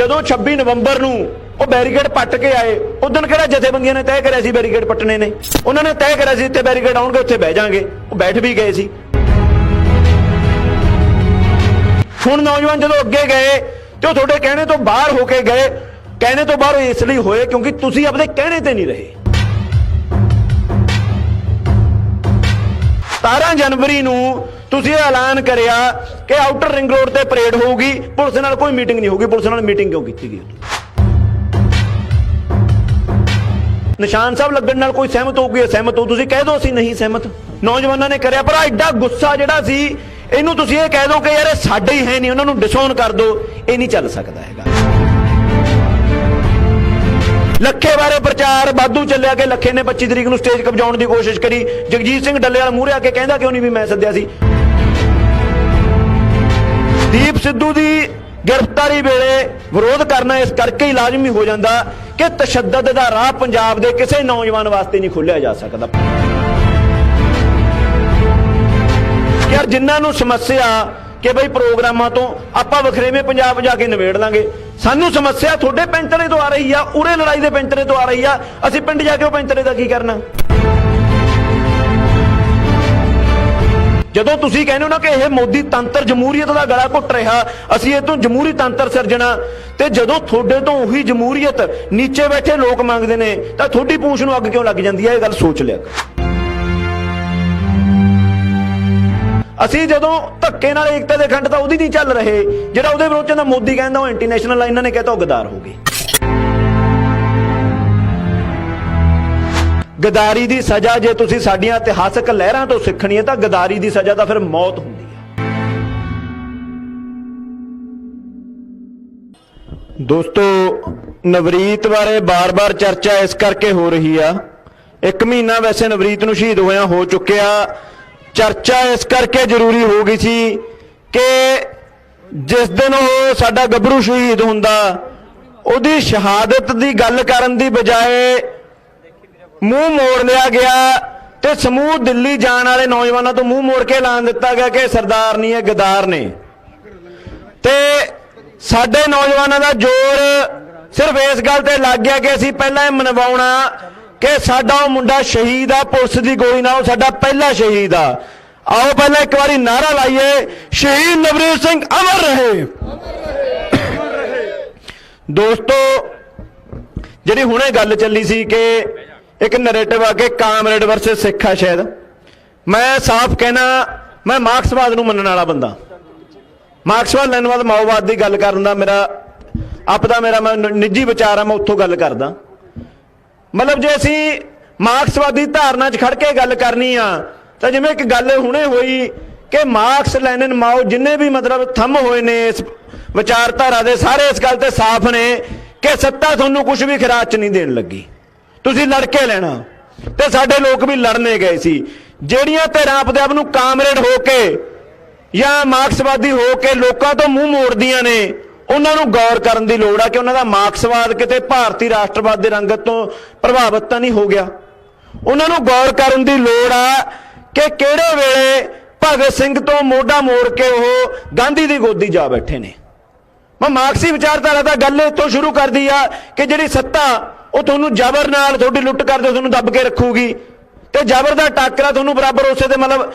ਜਦੋਂ 26 ਨਵੰਬਰ ਨੂੰ ਉਹ ਬੈਰੀਕੇਡ ਪੱਟ ਕੇ ਆਏ ਉਦੋਂ ਕਿਹੜਾ ਜਥੇਬੰਦੀਆਂ ਨੇ ਤੈਅ ਕਰਿਆ ਸੀ ਬੈਰੀਕੇਡ ਪੱਟਣੇ ਨੇ? ਉਹਨਾਂ ਨੇ ਤੈਅ ਕਰਿਆ ਸੀ ਇੱਥੇ ਬੈਰੀਕੇਡ ਆਉਣਗੇ, ਉੱਥੇ ਬਹਿ ਜਾਾਂਗੇ ਉਹ ਬੈਠ ਵੀ ਗਏ ਸੀ। ਹੁਣ ਨੌਜਵਾਨ ਜਦੋਂ ਅੱਗੇ ਗਏ ਤੇ ਉਹ ਤੁਹਾਡੇ ਕਹਿਣੇ ਤੋਂ ਬਾਹਰ ਹੋ ਕੇ ਗਏ, ਕਹਿਣੇ ਤੋਂ ਬਾਹਰ ਇਸ ਲਈ ਹੋਏ ਕਿਉਂਕਿ ਤੁਸੀਂ ਆਪਣੇ ਕਹਿਣੇ ਤੇ ਨਹੀਂ ਰਹੇ। 17 ਜਨਵਰੀ ਨੂੰ ਤੁਸੀਂ ਇਹ ਐਲਾਨ ਕਰਿਆ ਕਿ ਆਊਟਰ ਰਿੰਗ ਰੋਡ ਤੇ ਪਰੇਡ ਹੋਊਗੀ, ਪੁਲਿਸ ਨਾਲ ਕੋਈ ਮੀਟਿੰਗ ਨਹੀਂ ਹੋਊਗੀ, ਪੁਲਿਸ ਨਾਲ ਮੀਟਿੰਗ ਕਿਉਂ ਕੀਤੀ ਗਈ? ਨਿਸ਼ਾਨ ਸਾਹਿਬ ਲੱਗਣ ਨਾਲ ਕੋਈ ਸਹਿਮਤ ਹੋਊਗੀ ਸਹਿਮਤ ਹੋ, ਤੁਸੀਂ ਕਹਿ ਦਿਓ ਅਸੀਂ ਨਹੀਂ ਸਹਿਮਤ। ਨੌਜਵਾਨਾਂ ਨੇ ਕਰਿਆ, ਪਰ ਐਡਾ ਗੁੱਸਾ ਜਿਹੜਾ ਸੀ, ਇਹਨੂੰ ਤੁਸੀਂ ਇਹ ਕਹਿ ਦਿਓ ਕਿ ਯਾਰ ਇਹ ਸਾਡੇ ਹੀ ਹੈ ਨਹੀਂ, ਉਹਨਾਂ ਨੂੰ ਡਿਸਓਨ ਕਰ ਦਿਓ, ਇਹ ਨਹੀਂ ਚੱਲ ਸਕਦਾ ਹੈਗਾ। ਲੱਖੇ ਬਾਰੇ ਪ੍ਰਚਾਰ ਬਾਦੂ ਚੱਲਿਆ ਕਿ ਲੱਖੇ ਨੇ 25 ਤਰੀਕ ਨੂੰ ਸਟੇਜ ਕਬਜਾਉਣ ਦੀ ਕੋਸ਼ਿਸ਼ ਕਰੀ। ਜਗਜੀਤ ਸਿੰਘ ਡੱਲੇ ਵਾਲਾ ਮੂਹਰੇ ਆ ਕੇ ਕਹਿੰਦਾ ਕਿਉਂ ਨਹੀਂ ਵੀ ਮੈਂ ਸੱਦਿਆ ਸੀ? ਦੀਪ ਸਿੱਧੂ ਦੀ ਗ੍ਰਿਫਤਾਰੀ ਵੇਲੇ ਵਿਰੋਧ ਕਰਨਾ ਇਸ ਕਰਕੇ ਹੀ ਲਾਜ਼ਮੀ ਹੋ ਜਾਂਦਾ ਕਿ ਤਸ਼ੱਦਦ ਦਾ ਰਾਹ ਪੰਜਾਬ ਦੇ ਕਿਸੇ ਨੌਜਵਾਨ ਵਾਸਤੇ ਨਹੀਂ ਖੋਲਿਆ ਜਾ ਸਕਦਾ। ਯਾਰ ਜਿਨ੍ਹਾਂ ਨੂੰ ਸਮੱਸਿਆ ਕਿ ਬਈ ਪ੍ਰੋਗਰਾਮਾਂ ਤੋਂ ਆਪਾਂ ਵਖਰੇਵੇਂ ਪੰਜਾਬ ਜਾ ਕੇ ਨਿਬੇੜ ਲਾਂਗੇ। ਸਾਨੂੰ ਸਮੱਸਿਆ ਤੁਹਾਡੇ ਪੈਂਤਰੇ ਤੋਂ ਆ ਰਹੀ ਆ, ਉਰੇ ਲੜਾਈ ਦੇ ਪੈਂਤਰੇ ਤੋਂ ਆ ਰਹੀ ਆ। ਅਸੀਂ ਪਿੰਡ ਜਾ ਕੇ ਉਹ ਪੈਂਤਰੇ ਦਾ ਕੀ ਕਰਨਾ? ਜਦੋਂ ਤੁਸੀਂ ਕਹਿੰਦੇ ਹੋ ਨਾ ਕਿ ਇਹ ਮੋਦੀ ਤੰਤਰ ਜਮਹੂਰੀਅਤ ਦਾ ਗਲਾ ਘੁੱਟ ਰਿਹਾ, ਅਸੀਂ ਇਹ ਤੋਂ ਜਮਹੂਰੀ ਤੰਤਰ ਸਿਰਜਣਾ। ਤੇ ਜਦੋਂ ਤੁਹਾਡੇ ਤੋਂ ਉਹੀ ਜਮਹੂਰੀਅਤ ਨੀਚੇ ਬੈਠੇ ਲੋਕ ਮੰਗਦੇ ਨੇ, ਤਾਂ ਤੁਹਾਡੀ ਪੂੰਛ ਨੂੰ ਅੱਗ ਕਿਉਂ ਲੱਗ ਜਾਂਦੀ ਹੈ ਇਹ ਗੱਲ ਸੋਚ ਲਿਆ ਅਸੀਂ ਜਦੋਂ ਧੱਕੇ ਨਾਲ ਏਕਤਾ ਦੇ ਖੰਡ ਤਾਂ ਉਹਦੀ ਨਹੀਂ ਚੱਲ ਰਹੇ। ਜਿਹੜਾ ਉਹਦੇ ਵਿਰੋਧ ਚ ਮੋਦੀ ਕਹਿੰਦਾ ਉਹ ਇੰਟਰਨੈਸ਼ਨਲ ਇਹਨਾਂ ਨੇ ਕਹਿਤਾ ਉਹ ਗਦਾਰ ਹੋ ਗਏ। ਗਦਾਰੀ ਦੀ ਸਜ਼ਾ ਜੇ ਤੁਸੀਂ ਸਾਡੀਆਂ ਇਤਿਹਾਸਕ ਲਹਿਰਾਂ ਤੋਂ ਸਿੱਖਣੀ ਹੈ ਤਾਂ ਗਦਾਰੀ ਦੀ ਸਜ਼ਾ ਤਾਂ ਫਿਰ ਮੌਤ ਹੁੰਦੀ ਹੈ ਦੋਸਤੋ, ਨਵਰੀਤ ਬਾਰੇ ਬਾਰ-ਬਾਰ ਚਰਚਾ ਇਸ ਕਰਕੇ ਹੋ ਰਹੀ ਆ। ਇੱਕ ਮਹੀਨਾ ਵੈਸੇ ਨਵਰੀਤ ਨੂੰ ਸ਼ਹੀਦ ਹੋਇਆ ਹੋ ਚੁੱਕਿਆ। ਚਰਚਾ ਇਸ ਕਰਕੇ ਜ਼ਰੂਰੀ ਹੋ ਗਈ ਸੀ ਕਿ ਜਿਸ ਦਿਨ ਉਹ ਸਾਡਾ ਗੱਭਰੂ ਸ਼ਹੀਦ ਹੁੰਦਾ, ਉਹਦੀ ਸ਼ਹਾਦਤ ਦੀ ਗੱਲ ਕਰਨ ਦੀ ਬਜਾਏ ਮੂੰਹ ਮੋੜ ਲਿਆ ਗਿਆ ਤੇ ਸਮੂਹ ਦਿੱਲੀ ਜਾਣ ਵਾਲੇ ਨੌਜਵਾਨਾਂ ਤੋਂ ਮੂੰਹ ਮੋੜ ਕੇ ਐਲਾਨ ਦਿੱਤਾ ਗਿਆ ਕਿ ਸਰਦਾਰ ਨਹੀਂ ਹੈ, ਗਦਾਰ ਨੇ। ਤੇ ਸਾਡੇ ਨੌਜਵਾਨਾਂ ਦਾ ਜ਼ੋਰ ਸਿਰਫ ਇਸ ਗੱਲ ਤੇ ਲੱਗ ਗਿਆ ਕਿ ਅਸੀਂ ਪਹਿਲਾਂ ਇਹ ਮਨਵਾਉਣਾ ਕਿ ਸਾਡਾ ਉਹ ਮੁੰਡਾ ਸ਼ਹੀਦ ਆ, ਪੁਲਿਸ ਦੀ ਗੋਲੀ ਨਾਲ ਉਹ ਸਾਡਾ ਪਹਿਲਾ ਸ਼ਹੀਦ ਆ। ਆਓ ਪਹਿਲਾਂ ਇੱਕ ਵਾਰੀ ਨਾਰਾ ਲਾਈਏ, ਸ਼ਹੀਦ ਨਵਰੀਤ ਸਿੰਘ ਅਮਰ ਰਹੇ। ਦੋਸਤੋ, ਜਿਹੜੀ ਹੁਣੇ ਗੱਲ ਚੱਲੀ ਸੀ ਕਿ ਇੱਕ ਨੈਰੇਟਿਵ ਆ ਕੇ ਕਾਮਰੇਡ ਵਰਸਸ ਸਿੱਖ ਆ ਸ਼ਾਇਦ। ਮੈਂ ਸਾਫ਼ ਕਹਿਣਾ, ਮੈਂ ਮਾਰਕਸਵਾਦ ਨੂੰ ਮੰਨਣ ਵਾਲਾ ਬੰਦਾ। ਮਾਰਕਸਵਾਦ ਲੈਣ ਲੈਨਵਾਦ ਮਾਓਵਾਦ ਦੀ ਗੱਲ ਕਰਨ ਦਾ ਮੇਰਾ, ਆਪ ਦਾ ਮੇਰਾ ਮੈਂ, ਨਿੱਜੀ ਵਿਚਾਰ ਆ, ਮੈਂ ਉੱਥੋਂ ਗੱਲ ਕਰਦਾ। ਮਤਲਬ ਜੇ ਅਸੀਂ ਮਾਰਕਸਵਾਦੀ ਧਾਰਨਾ 'ਚ ਖੜ ਕੇ ਗੱਲ ਕਰਨੀ ਆ, ਤਾਂ ਜਿਵੇਂ ਇੱਕ ਗੱਲ ਹੁਣੇ ਹੋਈ ਕਿ ਮਾਰਕਸ, ਲੈਨਨ, ਮਾਓ ਜਿੰਨੇ ਵੀ ਮਤਲਬ ਥੰਮ ਹੋਏ ਨੇ ਇਸ ਵਿਚਾਰਧਾਰਾ ਦੇ, ਸਾਰੇ ਇਸ ਗੱਲ ਤੇ ਸਾਫ਼ ਨੇ ਕਿ ਸੱਤਾ ਤੁਹਾਨੂੰ ਕੁਝ ਵੀ ਖਰਾਚ ਨਹੀਂ ਦੇਣ ਲੱਗੀ। ਤੁਸੀਂ ਲੜ ਕੇ ਲੈਣਾ। ਤੇ ਸਾਡੇ ਲੋਕ ਵੀ ਲੜਨੇ ਗਏ ਸੀ। ਜਿਹੜੀਆਂ ਧਿਰਾਂ ਆਪਦੇ ਆਪ ਨੂੰ ਕਾਮਰੇਡ ਹੋ ਕੇ ਜਾਂ ਮਾਰਕਸਵਾਦੀ ਹੋ ਕੇ ਲੋਕਾਂ ਤੋਂ ਮੂੰਹ ਮੋੜਦੀਆਂ ਨੇ ਉਹਨਾਂ ਨੂੰ ਗੌਰ ਕਰਨ ਦੀ ਲੋੜ ਆ ਕਿ ਉਹਨਾਂ ਦਾ ਮਾਰਕਸਵਾਦ ਕਿਤੇ ਭਾਰਤੀ ਰਾਸ਼ਟਰਵਾਦ ਦੇ ਰੰਗਤ ਤੋਂ ਪ੍ਰਭਾਵਿਤ ਤਾਂ ਨਹੀਂ ਹੋ ਗਿਆ। ਉਹਨਾਂ ਨੂੰ ਗੌਰ ਕਰਨ ਦੀ ਲੋੜ ਆ ਕਿ ਕਿਹੜੇ ਵੇਲੇ ਭਗਤ ਸਿੰਘ ਤੋਂ ਮੋਢਾ ਮੋੜ ਕੇ ਉਹ ਗਾਂਧੀ ਦੀ ਗੋਦੀ ਜਾ ਬੈਠੇ ਨੇ। ਮੈਂ ਮਾਰਕਸੀ ਵਿਚਾਰਧਾਰਾ ਦਾ ਗੱਲ ਇੱਥੋਂ ਸ਼ੁਰੂ ਕਰਦੀ ਆ ਕਿ ਜਿਹੜੀ ਸੱਤਾ, ਉਹ ਤੁਹਾਨੂੰ ਜ਼ਬਰ ਨਾਲ ਤੁਹਾਡੀ ਲੁੱਟ ਕਰਦੇ ਤੁਹਾਨੂੰ ਦੱਬ ਕੇ ਰੱਖੂਗੀ ਤੇ ਜ਼ਬਰ ਦਾ ਟਾਕਰਾ ਤੁਹਾਨੂੰ ਬਰਾਬਰ ਉਸੇ ਦੇ ਮਤਲਬ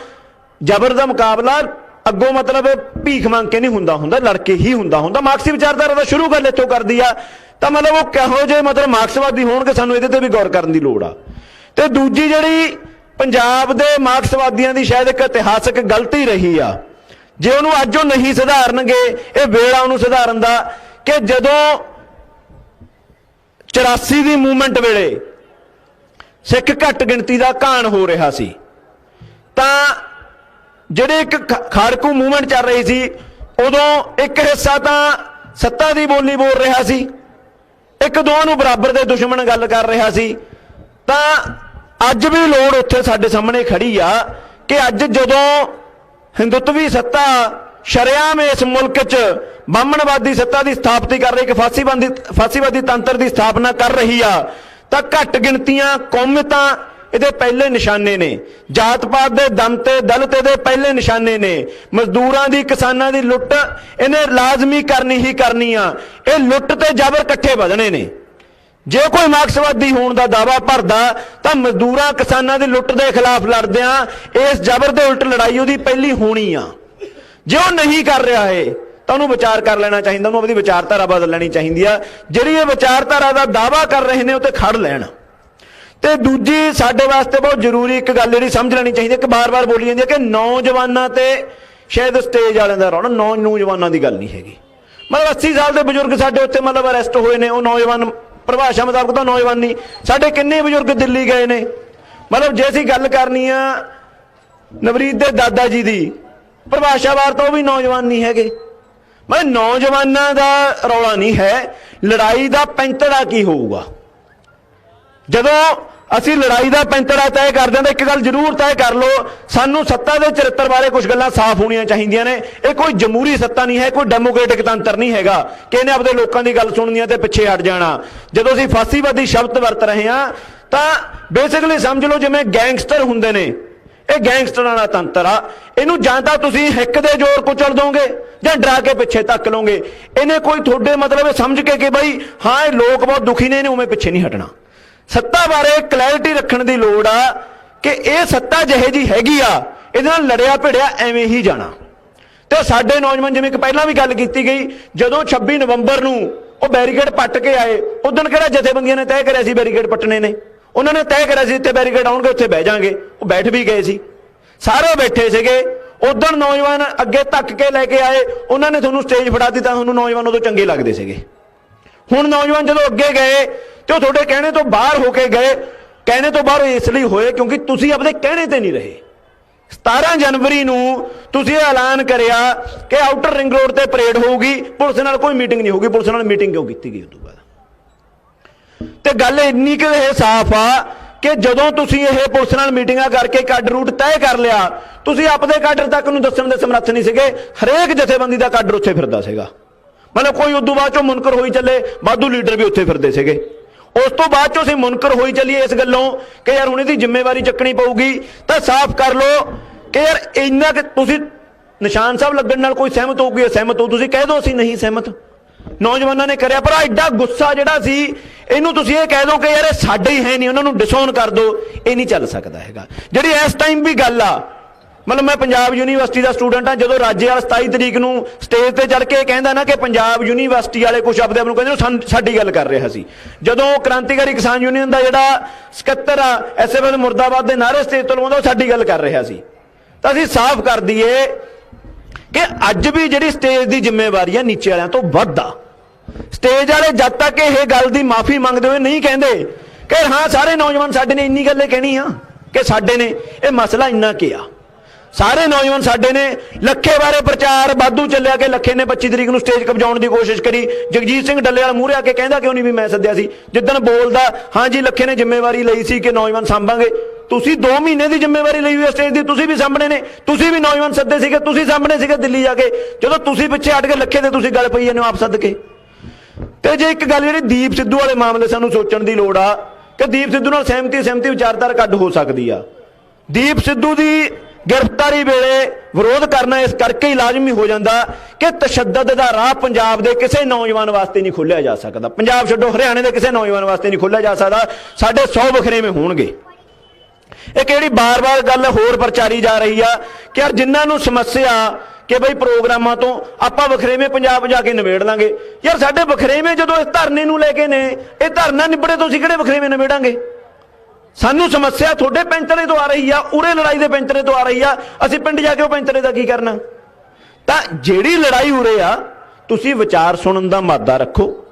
ਜ਼ਬਰ ਦਾ ਮੁਕਾਬਲਾ ਅੱਗੋਂ ਮਤਲਬ ਭੀਖ ਮੰਗ ਕੇ ਨਹੀਂ ਹੁੰਦਾ ਹੁੰਦਾ, ਲੜਕੇ ਹੀ ਹੁੰਦਾ ਹੁੰਦਾ। ਮਾਰਕਸੀ ਵਿਚਾਰਧਾਰਾ ਦਾ ਸ਼ੁਰੂ ਗੱਲ ਇੱਥੋਂ ਕਰਦੀ ਆ। ਤਾਂ ਮਤਲਬ ਉਹ ਕਿਹੋ ਜਿਹੇ ਮਤਲਬ ਮਾਰਕਸਵਾਦੀ ਹੋਣਗੇ ਸਾਨੂੰ ਇਹਦੇ ਤੇ ਵੀ ਗੌਰ ਕਰਨ ਦੀ ਲੋੜ ਆ। ਤੇ ਦੂਜੀ ਜਿਹੜੀ ਪੰਜਾਬ ਦੇ ਮਾਰਕਸਵਾਦੀਆਂ ਦੀ ਸ਼ਾਇਦ ਇੱਕ ਇਤਿਹਾਸਕ ਗਲਤੀ ਰਹੀ ਆ। ਜੇ ਉਹਨੂੰ ਅੱਜ ਉਹ ਨਹੀਂ ਸੁਧਾਰਨਗੇ, ਇਹ ਵੇਲਾ ਉਹਨੂੰ ਸੁਧਾਰਨ ਦਾ ਕਿ ਜਦੋਂ 84 ਦੀ ਮੂਵਮੈਂਟ ਵੇਲੇ ਸਿੱਖ ਘੱਟ ਗਿਣਤੀ ਦਾ ਘਾਣ ਹੋ ਰਿਹਾ ਸੀ, ਤਾਂ ਜਿਹੜੇ ਇੱਕ ਖ- ਖਾੜਕੂ ਮੂਵਮੈਂਟ ਚੱਲ ਰਹੀ ਸੀ, ਉਦੋਂ ਇੱਕ ਹਿੱਸਾ ਤਾਂ ਸੱਤਾ ਦੀ ਬੋਲੀ ਬੋਲ ਰਿਹਾ ਸੀ, ਇੱਕ ਦੋਵਾਂ ਨੂੰ ਬਰਾਬਰ ਦੇ ਦੁਸ਼ਮਣ ਗੱਲ ਕਰ ਰਿਹਾ ਸੀ, ਤਾਂ ਅੱਜ ਵੀ ਲੋੜ ਉੱਥੇ ਸਾਡੇ ਸਾਹਮਣੇ ਖੜੀ ਆ ਕਿ ਅੱਜ ਜਦੋਂ ਹਿੰਦੁੱਤਵੀ ਸੱਤਾ ਸ਼ਰਿਆਮ ਇਸ ਮੁਲਕ 'ਚ ਬਾਹਮਣਵਾਦੀ ਸੱਤਾ ਦੀ ਸਥਾਪਤੀ ਕਰ ਰਹੀ, ਇੱਕ ਫਾਸੀਵਾਦੀ ਫਾਸੀਵਾਦੀ ਤੰਤਰ ਦੀ ਸਥਾਪਨਾ ਕਰ ਰਹੀ ਆ, ਤਾਂ ਘੱਟ ਗਿਣਤੀਆਂ ਕੌਮਤਾਂ ਇਹਦੇ ਪਹਿਲੇ ਨਿਸ਼ਾਨੇ ਨੇ। ਜਾਤ ਪਾਤ ਦੇ ਦਮ ਤੇ ਦਲਿਤ ਇਹਦੇ ਪਹਿਲੇ ਨਿਸ਼ਾਨੇ ਨੇ। ਮਜ਼ਦੂਰਾਂ ਦੀ, ਕਿਸਾਨਾਂ ਦੀ ਲੁੱਟ, ਇਹਨੇ ਲਾਜ਼ਮੀ ਕਰਨੀ ਹੀ ਕਰਨੀ ਆ। ਇਹ ਲੁੱਟ ਤੇ ਜ਼ਬਰ ਇਕੱਠੇ ਵਧਣੇ ਨੇ। ਜੇ ਕੋਈ ਮਾਰਕਸਵਾਦੀ ਹੋਣ ਦਾ ਦਾਵਾ ਭਰਦਾ, ਤਾਂ ਮਜ਼ਦੂਰਾਂ, ਕਿਸਾਨਾਂ ਦੀ ਲੁੱਟ ਦੇ ਖਿਲਾਫ ਲੜਦਿਆਂ ਇਸ ਜ਼ਬਰ ਦੇ ਉਲਟ ਲੜਾਈ ਉਹਦੀ ਪਹਿਲੀ ਹੋਣੀ ਆ। ਜੇ ਉਹ ਨਹੀਂ ਕਰ ਰਿਹਾ ਏ, ਤਾਂ ਉਹਨੂੰ ਵਿਚਾਰ ਕਰ ਲੈਣਾ ਚਾਹੀਦਾ, ਉਹਨੂੰ ਆਪਣੀ ਵਿਚਾਰਧਾਰਾ ਬਦਲ ਲੈਣੀ ਚਾਹੀਦੀ ਆ। ਜਿਹੜੀ ਇਹ ਵਿਚਾਰਧਾਰਾ ਦਾ ਦਾਵਾ ਕਰ ਰਹੇ ਨੇ, ਉਹ ਤੇ ਖੜ ਲੈਣ। ਤੇ ਦੂਜੀ ਸਾਡੇ ਵਾਸਤੇ ਬਹੁਤ ਜ਼ਰੂਰੀ ਇੱਕ ਗੱਲ ਜਿਹੜੀ ਸਮਝ ਲੈਣੀ ਚਾਹੀਦੀ ਹੈ ਕਿ ਬਾਰ-ਬਾਰ ਬੋਲੀ ਜਾਂਦੀ ਹੈ ਕਿ ਨੌਜਵਾਨਾਂ ਤੇ ਸ਼ਾਇਦ ਸਟੇਜ ਵਾਲਿਆਂ ਦਾ ਰੌਣਾ ਨੌ ਨੌਜਵਾਨਾਂ ਦੀ ਗੱਲ ਨਹੀਂ ਹੈਗੀ। ਮਤਲਬ 80 ਸਾਲ ਦੇ ਬਜ਼ੁਰਗ ਸਾਡੇ ਉੱਤੇ ਮਤਲਬ ਅਰੈਸਟ ਹੋਏ ਨੇ, ਉਹ ਨੌਜਵਾਨ ਪਰਿਭਾਸ਼ਾ ਮੁਤਾਬਕ ਤਾਂ ਨੌਜਵਾਨ ਨਹੀਂ। ਸਾਡੇ ਕਿੰਨੇ ਬਜ਼ੁਰਗ ਦਿੱਲੀ ਗਏ ਨੇ। ਮਤਲਬ ਜੇ ਅਸੀਂ ਗੱਲ ਕਰਨੀ ਆ ਨਵਰੀਤ ਦੇ ਦਾਦਾ ਜੀ ਦੀ ਪਰਿਭਾਸ਼ਾਵਾਰ ਤਾਂ ਉਹ ਵੀ ਨੌਜਵਾਨ ਨਹੀਂ ਹੈਗੇ। ਮੈਂ ਨੌਜਵਾਨਾਂ ਦਾ ਰੌਲਾ ਨਹੀਂ ਹੈ, ਲੜਾਈ ਦਾ ਪੈਂਤੜਾ ਕੀ ਹੋਊਗਾ? ਜਦੋਂ ਅਸੀਂ ਲੜਾਈ ਦਾ ਪੈਂਤੜਾ ਤੈਅ ਕਰਦੇ ਹਾਂ ਤਾਂ ਇੱਕ ਗੱਲ ਜ਼ਰੂਰ ਤੈਅ ਕਰ ਲਓ, ਸਾਨੂੰ ਸੱਤਾ ਦੇ ਚਰਿੱਤਰ ਬਾਰੇ ਕੁਝ ਗੱਲਾਂ ਸਾਫ਼ ਹੋਣੀਆਂ ਚਾਹੀਦੀਆਂ ਨੇ। ਇਹ ਕੋਈ ਜਮਹੂਰੀ ਸੱਤਾ ਨਹੀਂ ਹੈ, ਕੋਈ ਡੈਮੋਕ੍ਰੈਟਿਕ ਤੰਤਰ ਨਹੀਂ ਹੈਗਾ। ਕਿ ਇਹਨੇ ਆਪਣੇ ਲੋਕਾਂ ਦੀ ਗੱਲ ਸੁਣਨੀ ਹੈ ਤੇ ਪਿੱਛੇ ਹਟ ਜਾਣਾ। ਜਦੋਂ ਅਸੀਂ ਫਾਸੀਵਾਦੀ ਸ਼ਬਦ ਵਰਤ ਰਹੇ ਹਾਂ, ਤਾਂ ਬੇਸਿਕਲੀ ਸਮਝ ਲਓ ਜਿਵੇਂ ਗੈਂਗਸਟਰ ਹੁੰਦੇ ਨੇ। ਇਹ ਗੈਂਗਸਟਰਾਂ ਦਾ ਤੰਤਰ ਆ। ਇਹਨੂੰ ਜਾਂ ਤਾਂ ਤੁਸੀਂ ਹਿੱਕ ਦੇ ਜ਼ੋਰ ਕੁਚਲ ਦੋਗੇ ਜਾਂ ਡਰਾ ਕੇ ਪਿੱਛੇ ਧੱਕ ਲਓਗੇ। ਇਹਨੇ ਕੋਈ ਤੁਹਾਡੇ ਮਤਲਬ ਇਹ ਸਮਝ ਕੇ ਕਿ ਬਈ, ਹਾਂ, ਇਹ ਲੋਕ ਬਹੁਤ ਦੁਖੀ ਨੇ, ਇਹਨੇ ਉਵੇਂ ਪਿੱਛੇ ਨਹੀਂ ਹਟਣਾ। ਸੱਤਾ ਬਾਰੇ ਕਲੈਰਿਟੀ ਰੱਖਣ ਦੀ ਲੋੜ ਆ ਕਿ ਇਹ ਸੱਤਾ ਜਿਹੇ ਜੀ ਹੈਗੀ ਆ, ਇਹਦੇ ਨਾਲ ਲੜਿਆ ਭਿੜਿਆ ਐਵੇਂ ਹੀ ਜਾਣਾ। ਤੇ ਸਾਡੇ ਨੌਜਵਾਨ ਜਿਵੇਂ ਕਿ ਪਹਿਲਾਂ ਵੀ ਗੱਲ ਕੀਤੀ ਗਈ, ਜਦੋਂ 26 ਨਵੰਬਰ ਨੂੰ ਉਹ ਬੈਰੀਕੇਡ ਪੱਟ ਕੇ ਆਏ ਉਦੋਂ ਕਿਹੜਾ ਜਥੇਬੰਦੀਆਂ ਨੇ ਤੈਅ ਕਰਿਆ ਸੀ ਬੈਰੀਕੇਡ ਪੱਟਣੇ ਨੇ? ਉਹਨਾਂ ਨੇ ਤੈਅ ਕਰਿਆ ਸੀ ਇੱਥੇ ਬੈਰੀਕੇਡ ਆਉਣਗੇ, ਉੱਥੇ ਬਹਿ ਜਾਾਂਗੇ। ਉਹ ਬੈਠ ਵੀ ਗਏ ਸੀ। ਸਾਰੇ ਬੈਠੇ ਸੀਗੇ। ਉਦੋਂ ਨੌਜਵਾਨ ਅੱਗੇ ਧੱਕ ਕੇ ਲੈ ਕੇ ਆਏ, ਉਹਨਾਂ ਨੇ ਤੁਹਾਨੂੰ ਸਟੇਜ ਫੜਾ ਦਿੱਤਾ, ਤੁਹਾਨੂੰ ਨੌਜਵਾਨ ਉਦੋਂ ਚੰਗੇ ਲੱਗਦੇ ਸੀਗੇ। ਹੁਣ ਨੌਜਵਾਨ ਜਦੋਂ ਅੱਗੇ ਗਏ ਤੇ ਉਹ ਤੁਹਾਡੇ ਕਹਿਣੇ ਤੋਂ ਬਾਹਰ ਹੋ ਕੇ ਗਏ। ਕਹਿਣੇ ਤੋਂ ਬਾਹਰ ਇਸ ਲਈ ਹੋਏ ਕਿਉਂਕਿ ਤੁਸੀਂ ਆਪਣੇ ਕਹਿਣੇ ਤੇ ਨਹੀਂ ਰਹੇ। 17 ਜਨਵਰੀ ਨੂੰ ਤੁਸੀਂ ਇਹ ਐਲਾਨ ਕਰਿਆ ਕਿ ਆਊਟਰ ਰਿੰਗ ਰੋਡ ਤੇ ਪਰੇਡ ਹੋਊਗੀ, ਪੁਲਿਸ ਨਾਲ ਕੋਈ ਮੀਟਿੰਗ ਨਹੀਂ ਹੋਊਗੀ, ਪੁਲਿਸ ਨਾਲ ਮੀਟਿੰਗ ਕਿਉਂ ਕੀਤੀ ਗਈ ਉਸ ਤੋਂ ਬਾਅਦ? ਤੇ ਗੱਲ ਇੰਨੀ ਕਿ ਇਹ ਸਾਫ਼ ਆ ਕਿ ਜਦੋਂ ਤੁਸੀਂ ਇਹ ਪੁਲਿਸ ਨਾਲ ਮੀਟਿੰਗਾਂ ਕਰਕੇ ਕੱਡ ਰੂਟ ਤੈਅ ਕਰ ਲਿਆ, ਤੁਸੀਂ ਆਪਦੇ ਕਾਡਰ ਤੱਕ ਨੂੰ ਦੱਸਣ ਦੇ ਸਮਰੱਥ ਨਹੀਂ ਸੀਗੇ। ਹਰੇਕ ਜਥੇਬੰਦੀ ਦਾ ਕਾਡਰ ਉੱਥੇ ਫਿਰਦਾ ਸੀਗਾ। ਮਤਲਬ ਕੋਈ ਉਦੋਂ ਬਾਅਦ ਚੋਂ ਮੁਨਕਰ ਹੋਈ ਚੱਲੇ, ਵਾਧੂ ਲੀਡਰ ਵੀ ਉੱਥੇ ਫਿਰਦੇ ਸੀਗੇ। ਉਸ ਤੋਂ ਬਾਅਦ ਚੋਂ ਅਸੀਂ ਮੁਨਕਰ ਹੋਈ ਚੱਲੀਏ ਇਸ ਗੱਲੋਂ ਕਿ ਯਾਰ ਹੁਣ ਇਹਦੀ ਜ਼ਿੰਮੇਵਾਰੀ ਚੱਕਣੀ ਪਊਗੀ, ਤਾਂ ਸਾਫ਼ ਕਰ ਲਓ ਕਿ ਯਾਰ ਇੰਨਾ ਕਿ ਤੁਸੀਂ ਨਿਸ਼ਾਨ ਸਾਹਿਬ ਲੱਗਣ ਨਾਲ ਕੋਈ ਸਹਿਮਤ ਹੋਊਗੀ ਸਹਿਮਤ ਹੋ, ਤੁਸੀਂ ਕਹਿ ਦਿਓ ਅਸੀਂ ਨਹੀਂ ਸਹਿਮਤ। ਨੌਜਵਾਨਾਂ ਨੇ ਕਰਿਆ ਪਰ ਐਡਾ ਗੁੱਸਾ ਜਿਹੜਾ ਸੀ, ਇਹਨੂੰ ਤੁਸੀਂ ਇਹ ਕਹਿ ਦਿਓ ਕਿ ਯਾਰ ਇਹ ਸਾਡੇ ਹੀ ਹੈ ਨਹੀਂ, ਉਹਨਾਂ ਨੂੰ ਡਿਸਓਨ ਕਰ ਦਿਓ, ਇਹ ਨਹੀਂ ਚੱਲ ਸਕਦਾ ਹੈਗਾ। ਜਿਹੜੀ ਇਸ ਟਾਈਮ ਵੀ ਗੱਲ ਆ ਮਤਲਬ ਮੈਂ ਪੰਜਾਬ ਯੂਨੀਵਰਸਿਟੀ ਦਾ ਸਟੂਡੈਂਟ ਹਾਂ ਜਦੋਂ ਰਾਜੇਵਾਲ 27 ਤਰੀਕ ਨੂੰ ਸਟੇਜ ਤੇ ਚੜ ਕੇ ਕਹਿੰਦਾ ਨਾ ਕਿ ਪੰਜਾਬ ਯੂਨੀਵਰਸਿਟੀ ਵਾਲੇ ਕੁਝ ਆਪਦੇ ਆਪ ਨੂੰ ਕਹਿੰਦੇ ਨੇ, ਉਹ ਸਾਨ- ਸਾਡੀ ਗੱਲ ਕਰ ਰਿਹਾ ਸੀ। ਜਦੋਂ ਕ੍ਰਾਂਤੀਕਾਰੀ ਕਿਸਾਨ ਯੂਨੀਅਨ ਦਾ ਜਿਹੜਾ ਸਕੱਤਰ ਆ ਐਸਐਫਐਲ ਮੁਰਦਾਬਾਦ ਦੇ ਨਾਰੇ ਸਟੇਜ ਤੋਂ ਲਵਾਉਂਦਾ ਉਹ ਸਾਡੀ ਗੱਲ ਕਰ ਰਿਹਾ ਸੀ। ਤਾਂ ਅਸੀਂ ਸਾਫ਼ ਕਰ ਦਈਏ ਕਿ ਅੱਜ ਵੀ ਜਿਹੜੀ ਸਟੇਜ ਦੀ ਜ਼ਿੰਮੇਵਾਰੀ ਆ ਨੀਚੇ ਵਾਲਿਆਂ ਤੋਂ ਵੱਧ ਆ। ਸਟੇਜ ਵਾਲੇ ਜਦ ਤੱਕ ਇਹ ਗੱਲ ਦੀ ਮਾਫੀ ਮੰਗਦੇ ਹੋਏ ਨਹੀਂ ਕਹਿੰਦੇ ਕਿ ਹਾਂ ਸਾਰੇ ਨੌਜਵਾਨ ਸਾਡੇ ਨੇ ਇੰਨੀ ਗੱਲੇ ਕਹਿਣੀ ਆ ਕਿ ਸਾਡੇ ਨੇ ਇਹ ਮਸਲਾ ਇੰਨਾ ਕੀ ਆ। ਸਾਰੇ ਨੌਜਵਾਨ ਸਾਡੇ ਨੇ ਲੱਖੇ ਬਾਰੇ ਪ੍ਰਚਾਰ, ਵਾਧੂ ਚੱਲਿਆ ਕਿ ਲੱਖੇ ਨੇ 25 ਤਰੀਕ ਨੂੰ ਸਟੇਜ ਕਬਜਾਉਣ ਦੀ ਕੋਸ਼ਿਸ਼ ਕਰੀ। ਜਗਜੀਤ ਸਿੰਘ ਡੱਲੇਵਾਲ ਮੂਹਰੇ ਆ ਕੇ ਕਹਿੰਦਾ ਕਿਉਂ ਨਹੀਂ ਵੀ ਮੈਂ ਸੱਦਿਆ ਸੀ? ਜਿੱਦਣ ਬੋਲਦਾ ਹਾਂਜੀ ਲੱਖੇ ਨੇ ਜ਼ਿੰਮੇਵਾਰੀ ਲਈ ਸੀ ਕਿ ਨੌਜਵਾਨ ਸੰਭਾਂਗੇ। ਤੁਸੀਂ 2 ਮਹੀਨੇ ਦੀ ਜ਼ਿੰਮੇਵਾਰੀ ਲਈ ਹੋਈ ਹੈ ਸਟੇਜ ਦੀ, ਤੁਸੀਂ ਵੀ ਸਾਹਮਣੇ ਨੇ। ਤੁਸੀਂ ਵੀ ਨੌਜਵਾਨ ਸੱਦੇ ਸੀਗੇ, ਤੁਸੀਂ ਸਾਹਮਣੇ ਸੀਗੇ ਦਿੱਲੀ ਜਾ ਕੇ। ਜਦੋਂ ਤੁਸੀਂ ਪਿੱਛੇ ਹਟ ਕੇ ਲੱਖੇ ਦੇ ਤੁਸੀਂ ਗੱਲ ਪਈ ਜਾਂਦੇ ਹੋ ਆਪ ਸੱਦ ਕੇ। ਤੇ ਜੇ ਇੱਕ ਗੱਲ ਜਿਹੜੀ ਦੀਪ ਸਿੱਧੂ ਵਾਲੇ ਮਾਮਲੇ ਸਾਨੂੰ ਸੋਚਣ ਦੀ ਲੋੜ ਆ, ਕਿ ਦੀਪ ਸਿੱਧੂ ਨਾਲ ਸਹਿਮਤੀ ਸਹਿਮਤੀ ਵਿਚਾਰਧਾਰਾ ਕੱਢ ਹੋ ਸਕਦੀ ਆ। ਦੀਪ ਸਿੱਧੂ ਦੀ ਗ੍ਰਿਫਤਾਰੀ ਵੇਲੇ ਵਿਰੋਧ ਕਰਨਾ ਇਸ ਕਰਕੇ ਹੀ ਲਾਜ਼ਮੀ ਹੋ ਜਾਂਦਾ ਕਿ ਤਸ਼ੱਦਦ ਦਾ ਰਾਹ ਪੰਜਾਬ ਦੇ ਕਿਸੇ ਨੌਜਵਾਨ ਵਾਸਤੇ ਨਹੀਂ ਖੋਲ੍ਹਿਆ ਜਾ ਸਕਦਾ। ਪੰਜਾਬ ਛੱਡੋ, ਹਰਿਆਣੇ ਦੇ ਕਿਸੇ ਨੌਜਵਾਨ ਵਾਸਤੇ ਨਹੀਂ ਖੋਲ੍ਹਿਆ ਜਾ ਸਕਦਾ। ਸਾਡੇ 100 ਵਖਰੇਵੇਂ ਹੋਣਗੇ। ਇਹ ਕਿਹੜੀ ਬਾਰ-ਬਾਰ ਗੱਲ ਹੋਰ ਪ੍ਰਚਾਰੀ ਜਾ ਰਹੀ ਆ ਕਿ ਯਾਰ ਜਿਨ੍ਹਾਂ ਨੂੰ ਸਮੱਸਿਆ ਕਿ ਬਈ ਪ੍ਰੋਗਰਾਮਾਂ ਤੋਂ ਆਪਾਂ ਵਖਰੇਵੇਂ ਪੰਜਾਬ ਜਾ ਕੇ ਨਿਬੇੜ ਲਾਂਗੇ। ਯਾਰ ਸਾਡੇ ਵਖਰੇਵੇਂ ਜਦੋਂ ਇਸ ਧਰਨੇ ਨੂੰ ਲੈ ਕੇ ਨੇ, ਇਹ ਧਰਨਾ ਨਿਬੜੇ ਤੋਂ ਅਸੀਂ ਕਿਹੜੇ ਵਖਰੇਵੇਂ ਨਿਬੇੜਾਂਗੇ? ਸਾਨੂੰ ਸਮੱਸਿਆ ਤੁਹਾਡੇ ਪੈਂਤਰੇ ਤੋਂ ਆ ਰਹੀ ਆ, ਉਰੇ ਲੜਾਈ ਦੇ ਪੈਂਤਰੇ ਤੋਂ ਆ ਰਹੀ ਆ। ਅਸੀਂ ਪਿੰਡ ਜਾ ਕੇ ਉਹ ਪੈਂਤਰੇ ਦਾ ਕੀ ਕਰਨਾ? ਤਾਂ ਜਿਹੜੀ ਲੜਾਈ ਉਰੇ ਆ, ਤੁਸੀਂ ਵਿਚਾਰ ਸੁਣਨ ਦਾ ਮਾਦਾ ਰੱਖੋ।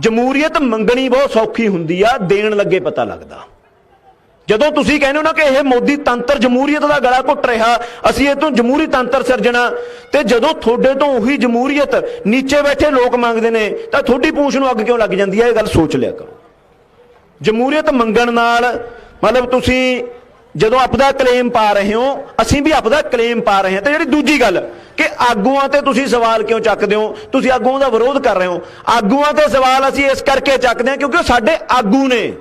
ਜਮਹੂਰੀਅਤ ਮੰਗਣੀ ਬਹੁਤ ਸੌਖੀ ਹੁੰਦੀ ਆ, ਦੇਣ ਲੱਗੇ ਪਤਾ ਲੱਗਦਾ। ਜਦੋਂ ਤੁਸੀਂ ਕਹਿੰਦੇ ਹੋ ਨਾ ਕਿ ਇਹ ਮੋਦੀ ਤੰਤਰ ਜਮਹੂਰੀਅਤ ਦਾ ਗਲਾ ਘੁੱਟ ਰਿਹਾ, ਅਸੀਂ ਇਹ ਤੋਂ ਜਮਹੂਰੀ ਤੰਤਰ ਸਿਰਜਣਾ। ਤੇ ਜਦੋਂ ਤੁਹਾਡੇ ਤੋਂ ਉਹੀ ਜਮਹੂਰੀਅਤ ਨੀਚੇ ਬੈਠੇ ਲੋਕ ਮੰਗਦੇ ਨੇ, ਤਾਂ ਤੁਹਾਡੀ ਪੂੰਛ ਨੂੰ ਅੱਗ ਕਿਉਂ ਲੱਗ ਜਾਂਦੀ ਹੈ ਇਹ ਗੱਲ ਸੋਚ ਲਿਆ ਕਰੋ। ਜਮਹੂਰੀਅਤ ਮੰਗਣ ਨਾਲ, ਮਤਲਬ ਤੁਸੀਂ ਜਦੋਂ ਆਪਦਾ ਕਲੇਮ ਪਾ ਰਹੇ ਹੋ, ਅਸੀਂ ਵੀ ਆਪਦਾ ਕਲੇਮ ਪਾ ਰਹੇ ਹਾਂ। ਤੇ ਜਿਹੜੀ ਦੂਜੀ ਗੱਲ, ਕਿ ਆਗੂਆਂ ਤੇ ਤੁਸੀਂ ਸਵਾਲ ਕਿਉਂ ਚੱਕਦੇ ਹੋ? ਤੁਸੀਂ ਆਗੂਆਂ ਦਾ ਵਿਰੋਧ ਕਰ ਰਹੇ ਹੋ। ਆਗੂਆਂ ਤੇ ਸਵਾਲ ਅਸੀਂ ਇਸ ਕਰਕੇ ਚੱਕਦੇ ਹਾਂ ਕਿਉਂਕਿ ਉਹ ਸਾਡੇ ਆਗੂ ਨੇ।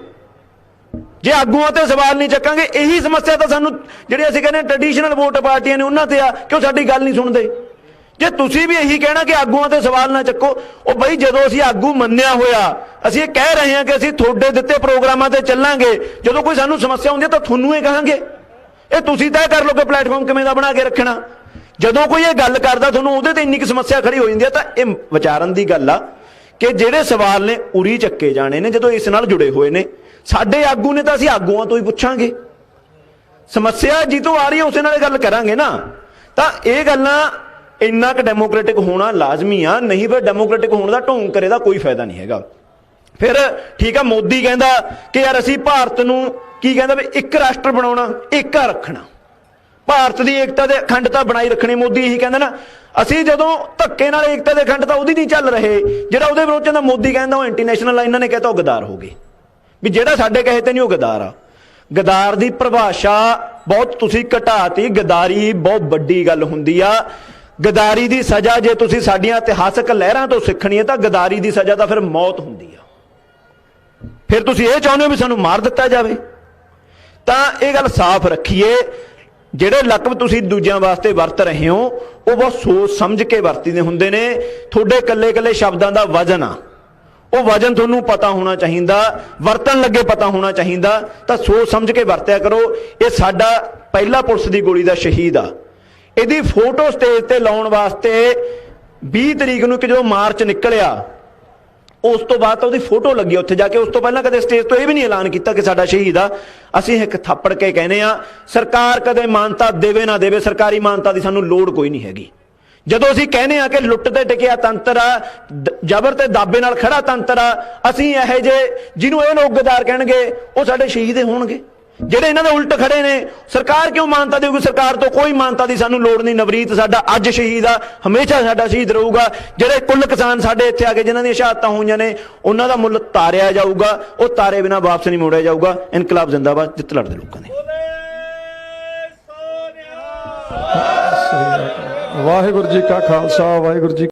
ਜੇ ਆਗੂਆਂ ਤੇ ਸਵਾਲ ਨਹੀਂ ਚੱਕਾਂਗੇ, ਇਹੀ ਸਮੱਸਿਆ ਤਾਂ ਸਾਨੂੰ, ਜਿਹੜੇ ਅਸੀਂ ਕਹਿੰਦੇ ਟ੍ਰੈਡੀਸ਼ਨਲ ਵੋਟ ਪਾਰਟੀਆਂ ਨੇ, ਉਹਨਾਂ ਤੇ ਆ ਕਿਉਂ ਸਾਡੀ ਗੱਲ ਨਹੀਂ ਸੁਣਦੇ। ਜੇ ਤੁਸੀਂ ਵੀ ਇਹੀ ਕਹਿਣਾ ਕਿ ਆਗੂਆਂ ਤੇ ਸਵਾਲ ਨਾ ਚੱਕੋ, ਉਹ ਬਈ ਜਦੋਂ ਅਸੀਂ ਆਗੂ ਮੰਨਿਆ ਹੋਇਆ, ਅਸੀਂ ਇਹ ਕਹਿ ਰਹੇ ਹਾਂ ਕਿ ਅਸੀਂ ਤੁਹਾਡੇ ਦਿੱਤੇ ਪ੍ਰੋਗਰਾਮਾਂ ਤੇ ਚੱਲਾਂਗੇ, ਜਦੋਂ ਕੋਈ ਸਾਨੂੰ ਸਮੱਸਿਆ ਹੁੰਦੀ ਹੈ ਤਾਂ ਤੁਹਾਨੂੰ ਹੀ ਕਹਾਂਗੇ। ਇਹ ਤੁਸੀਂ ਤੈਅ ਕਰ ਲਓ ਕਿ ਪਲੇਟਫਾਰਮ ਕਿਵੇਂ ਦਾ ਬਣਾ ਕੇ ਰੱਖਣਾ। ਜਦੋਂ ਕੋਈ ਇਹ ਗੱਲ ਕਰਦਾ, ਤੁਹਾਨੂੰ ਉਹਦੇ ਤੇ ਇੰਨੀ ਕੁ ਸਮੱਸਿਆ ਖੜੀ ਹੋ ਜਾਂਦੀ ਹੈ, ਤਾਂ ਇਹ ਵਿਚਾਰਨ ਦੀ ਗੱਲ ਆ ਕਿ ਜਿਹੜੇ ਸਵਾਲ ਨੇ ਉਰੀ ਚੱਕੇ ਜਾਣੇ ਨੇ, ਜਦੋਂ ਇਸ ਨਾਲ ਜੁੜੇ ਹੋਏ ਨੇ। ਸਾਡੇ ਆਗੂ ਨੇ ਤਾਂ ਅਸੀਂ ਆਗੂਆਂ ਤੋਂ ਹੀ ਪੁੱਛਾਂਗੇ। ਸਮੱਸਿਆ ਜਿੱਤੋਂ ਆ ਰਹੀ ਹੈ, ਉਸੇ ਨਾਲ ਗੱਲ ਕਰਾਂਗੇ ਨਾ। ਤਾਂ ਇਹ ਗੱਲਾਂ ਇੰਨਾ ਕੁ ਡੈਮੋਕ੍ਰੈਟਿਕ ਹੋਣਾ ਲਾਜ਼ਮੀ ਆ, ਨਹੀਂ ਫਿਰ ਡੈਮੋਕ੍ਰੈਟਿਕ ਹੋਣ ਦਾ ਢੋਂਗ ਕਰੇ ਦਾ ਕੋਈ ਫਾਇਦਾ ਨਹੀਂ ਹੈਗਾ। ਫਿਰ ਠੀਕ ਆ, ਮੋਦੀ ਕਹਿੰਦਾ ਕਿ ਯਾਰ ਅਸੀਂ ਭਾਰਤ ਨੂੰ ਕੀ ਕਹਿੰਦਾ ਵੀ ਇੱਕ ਰਾਸ਼ਟਰ ਬਣਾਉਣਾ ਏਕਾ ਰੱਖਣਾ। ਭਾਰਤ ਦੀ ਏਕਤਾ ਦੇ ਅਖੰਡਤਾ ਬਣਾਈ ਰੱਖਣੀ ਮੋਦੀ ਇਹੀ ਕਹਿੰਦਾ ਨਾ। ਅਸੀਂ ਜਦੋਂ ਧੱਕੇ ਨਾਲ ਏਕਤਾ ਦੇ ਅਖੰਡਤਾ ਉਹਦੀ ਨਹੀਂ ਚੱਲ ਰਹੇ, ਜਿਹੜਾ ਉਹਦੇ ਵਿਰੋਧ ਚ ਦਾ ਮੋਦੀ ਕਹਿੰਦਾ ਉਹ ਇੰਟਰਨੈਸ਼ਨਲ ਇਹਨਾਂ ਨੇ ਕਹਤਾ ਉਹ ਗਦਾਰ ਹੋ ਗਏ। ਵੀ ਜਿਹੜਾ ਸਾਡੇ ਕਹੇ ਤੇ ਨਹੀਂ ਉਹ ਗਦਾਰ ਆ। ਗਦਾਰ ਦੀ ਪਰਿਭਾਸ਼ਾ ਬਹੁਤ ਤੁਸੀਂ ਘਟਾਤੀ, ਗਦਾਰੀ ਬਹੁਤ ਵੱਡੀ ਗੱਲ ਹੁੰਦੀ ਆ। ਗਦਾਰੀ ਦੀ ਸਜ਼ਾ ਜੇ ਤੁਸੀਂ ਸਾਡੀਆਂ ਇਤਿਹਾਸਕ ਲਹਿਰਾਂ ਤੋਂ ਸਿੱਖਣੀ ਹੈ ਤਾਂ ਗਦਾਰੀ ਦੀ ਸਜ਼ਾ ਤਾਂ ਫਿਰ ਮੌਤ ਹੁੰਦੀ ਆ। ਫਿਰ ਤੁਸੀਂ ਇਹ ਚਾਹੁੰਦੇ ਹੋ ਵੀ ਸਾਨੂੰ ਮਾਰ ਦਿੱਤਾ ਜਾਵੇ? ਤਾਂ ਇਹ ਗੱਲ ਸਾਫ਼ ਰੱਖੀਏ, ਜਿਹੜੇ ਲਕਬ ਤੁਸੀਂ ਦੂਜਿਆਂ ਵਾਸਤੇ ਵਰਤ ਰਹੇ ਹੋ, ਉਹ ਬਹੁਤ ਸੋਚ ਸਮਝ ਕੇ ਵਰਤੀਦੇ ਹੁੰਦੇ ਨੇ। ਤੁਹਾਡੇ ਕੱਲੇ ਕੱਲੇ ਸ਼ਬਦਾਂ ਦਾ ਵਜ਼ਨ ਆ। ਉਹ ਵਜ਼ਨ ਤੁਹਾਨੂੰ ਪਤਾ ਹੋਣਾ ਚਾਹੀਦਾ, ਵਰਤਣ ਲੱਗੇ ਪਤਾ ਹੋਣਾ ਚਾਹੀਦਾ। ਤਾਂ ਸੋਚ ਸਮਝ ਕੇ ਵਰਤਿਆ ਕਰੋ। ਇਹ ਸਾਡਾ ਪਹਿਲਾ ਪੁਲਿਸ ਦੀ ਗੋਲੀ ਦਾ ਸ਼ਹੀਦ ਆ। ਇਹਦੀ ਫੋਟੋ ਸਟੇਜ ਤੇ ਲਾਉਣ ਵਾਸਤੇ 20 ਤਰੀਕ ਨੂੰ ਕਿ ਜਦੋਂ ਮਾਰਚ ਨਿਕਲਿਆ, ਉਸ ਤੋਂ ਬਾਅਦ ਤਾਂ ਉਹਦੀ ਫੋਟੋ ਲੱਗੀ ਉੱਥੇ ਜਾ ਕੇ, ਉਸ ਤੋਂ ਪਹਿਲਾਂ ਕਦੇ ਸਟੇਜ ਤੋਂ ਇਹ ਵੀ ਨਹੀਂ ਐਲਾਨ ਕੀਤਾ ਕਿ ਸਾਡਾ ਸ਼ਹੀਦ ਆ। ਅਸੀਂ ਇੱਕ ਥੱਪੜ ਕੇ ਕਹਿੰਦੇ ਆ, ਸਰਕਾਰ ਕਦੇ ਮਾਨਤਾ ਦੇਵੇ ਨਾ ਦੇਵੇ, ਸਰਕਾਰੀ ਮਾਨਤਾ ਦੀ ਸਾਨੂੰ ਲੋੜ ਕੋਈ ਨਹੀਂ ਹੈਗੀ। ਜਦੋਂ ਅਸੀਂ ਕਹਿੰਦੇ ਆ ਕਿ ਲੁੱਟ ਤੇ ਟਿਕਿਆ ਤੰਤਰ ਆ ਜ਼ਬਰ ਤੇ ਦਾਬੇ ਨਾਲ ਖੜਾ ਤੰਤਰ ਆ, ਅਸੀਂ ਇਹੋ ਜੇ ਜਿਹਨੂੰ ਇਹ ਲੋਕ ਗਦਾਰ ਕਹਿਣਗੇ, ਉਹ ਸਾਡੇ ਸ਼ਹੀਦ ਹੋਣਗੇ। ਜਿਹੜੇ ਇਹਨਾਂ ਦੇ ਉਲਟ ਖੜੇ ਨੇ, ਸਰਕਾਰ ਕਿਉਂ ਮਾਨਤਾ ਦੇਊਗੀ? ਸਰਕਾਰ ਤੋਂ ਕੋਈ ਮਾਨਤਾ ਦੀ ਸਾਨੂੰ ਲੋੜ ਨਹੀਂ, ਨਵਰੀਤ ਸਾਡਾ ਅੱਜ ਸ਼ਹੀਦ ਆ, ਹਮੇਸ਼ਾ ਸਾਡਾ ਸ਼ਹੀਦ ਰਹੂਗਾ। ਜਿਹੜੇ ਕੁੱਲ ਕਿਸਾਨ ਸਾਡੇ ਇੱਥੇ ਆ ਕੇ ਜਿਨ੍ਹਾਂ ਦੀਆਂ ਸ਼ਹਾਦਤਾਂ ਹੋਈਆਂ ਨੇ, ਉਹਨਾਂ ਦਾ ਮੁੱਲ ਤਾਰਿਆ ਜਾਊਗਾ, ਉਹ ਤਾਰੇ ਬਿਨਾ ਵਾਪਸ ਨਹੀਂ ਮੋੜਿਆ ਜਾਊਗਾ। ਇਨਕਲਾਬ ਜ਼ਿੰਦਾਬਾਦ, ਜਿੱਤ ਲੜਦੇ ਲੋਕਾਂ ਨੇ ਵਾਹਿਗੁਰੂ ਜੀ ਕਾ ਖਾਲਸਾ, ਵਾਹਿਗੁਰੂ ਜੀ